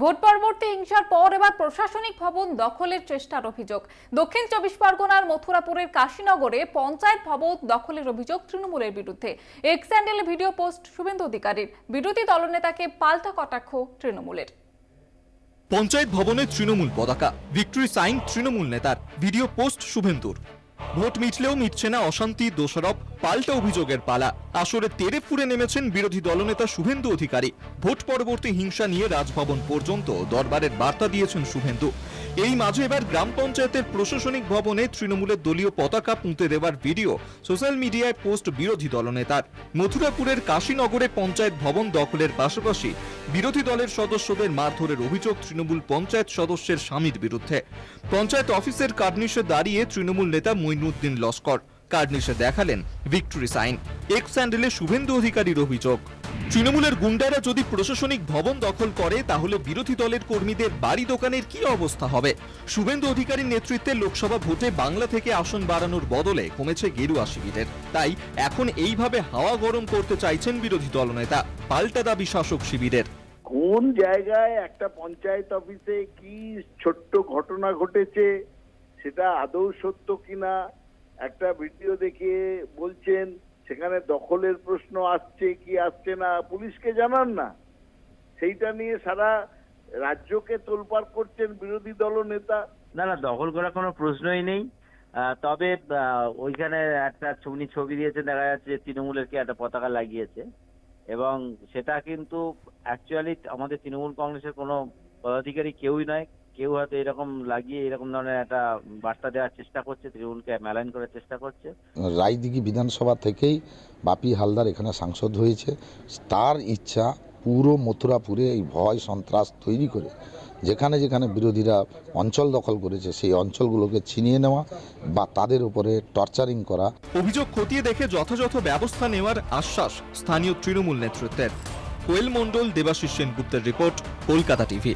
Vote পরবর্তী হিংসার পর এবার প্রশাসনিক ভবন দখলের চেষ্টার অভিযোগ। দক্ষিণ চব্বিশ পরগনার মথুরাপুরের কাশীনগরে পঞ্চায়েত ভবন দখলের অভিযোগ তৃণমূলের বিরুদ্ধে। এক্স স্যান্ডেলে ভিডিও পোস্ট শুভেন্দু অধিকারীর। বিরোধী দলনেতাকে পাল্টা কটাক্ষ তৃণমূলের। পঞ্চায়েত ভবনে তৃণমূল পতাকা। ভিক্টরি সাইন তৃণমূল নেতার। ভিডিও পোস্ট শুভেন্দুর। ভোট মিটলেও মিটছে না অশান্তি, দোষারোপ, পাল্টা অভিযোগের পালা। আসরে তেরে ফুরে নেমেছেন বিরোধী দলনেতা শুভেন্দু অধিকারী। ভোট পরবর্তী হিংসা নিয়ে রাজভবন পর্যন্ত দরবারের বার্তা দিয়েছেন শুভেন্দু। এই মাঝে এবার গ্রাম পঞ্চায়েতের প্রশাসনিক ভবনে তৃণমূলের দলীয় পতাকা পুঁতে দেওয়ার ভিডিও সোশ্যাল মিডিয়ায় পোস্ট বিরোধী দলনেতার। মথুরাপুরের কাশীনগরে পঞ্চায়েত ভবন দখলের পাশাপাশি বিরোধী দলের সদস্যদের মারধরের অভিযোগ তৃণমূল পঞ্চায়েত সদস্যের স্বামীর বিরুদ্ধে। পঞ্চায়েত অফিসের কার্নিশে দাঁড়িয়ে তৃণমূল নেতা মইনুদ্দিন লস্কর। কার্নিশে দেখালেন ভিক্টরি সাইন এক্স স্যান্ডেলে শুভেন্দু অধিকারীর অভিযোগ। তৃণমূলের গুন্ডারা যদি প্রশাসনিক ভবন দখল করে, তাহলে বিরোধী দলের কর্মীদের বাড়ি দোকানের কি অবস্থা হবে? শুভেন্দু অধিকারীর নেতৃত্বে লোকসভা ভোটে বাংলা থেকে আসন বাড়ানোর বদলে কমেছে গেরুয়া শিবিরের। তাই এখন এইভাবে হাওয়া গরম করতে চাইছেন বিরোধী দলনেতা। পাল্টা দাবি শাসক শিবিরের। কোন জায়গায় একটা পঞ্চায়েত অফিসে কি ছোট্ট ঘটনা ঘটেছে সেটা আদৌ সত্য কিনা? একটা ভিডিও দেখে বলছেন, সেখানে দখলের প্রশ্ন আসছে, কি আসছে না, পুলিশকে জানান না। সেইটা নিয়ে সারা রাজ্যকে তোলপাড় করছেন বিরোধী দলনেতা। না না, দখল করার কোনো প্রশ্নই নেই। তবে ওইখানে একটা ছবি ছবি দিয়েছে দেখা যাচ্ছে যে তৃণমূলের কি একটা পতাকা লাগিয়েছে। এবং সেটা কিন্তু অ্যাকচুয়ালি আমাদের তৃণমূল কংগ্রেসের কোনো পদাধিকারী কেউই নয়। কেউ হয়তো এরকম লাগিয়ে এরকম ধরনের একটা বার্তা দেওয়ার চেষ্টা করছে তৃণমূলকে মেলাইন করার চেষ্টা করছে। রায়দিঘি বিধানসভা থেকেই বাপি হালদার এখানে সাংসদ হয়েছে। তার ইচ্ছা পুরো মথুরাপুরে এই ভয় সন্ত্রাস তৈরি করে যেখানে যেখানে বিরোধীরা অঞ্চল দখল করেছে সেই অঞ্চলগুলোকে ছিনিয়ে নেওয়া বা তাদের উপরে টর্চারিং করা। অভিযোগ খতিয়ে দেখে যথাযথ ব্যবস্থা নেওয়ার আশ্বাস স্থানীয় তৃণমূল নেতৃত্বের। কোয়েল মণ্ডল দেবাশিস সেনগুপ্তের রিপোর্ট কলকাতা টিভি।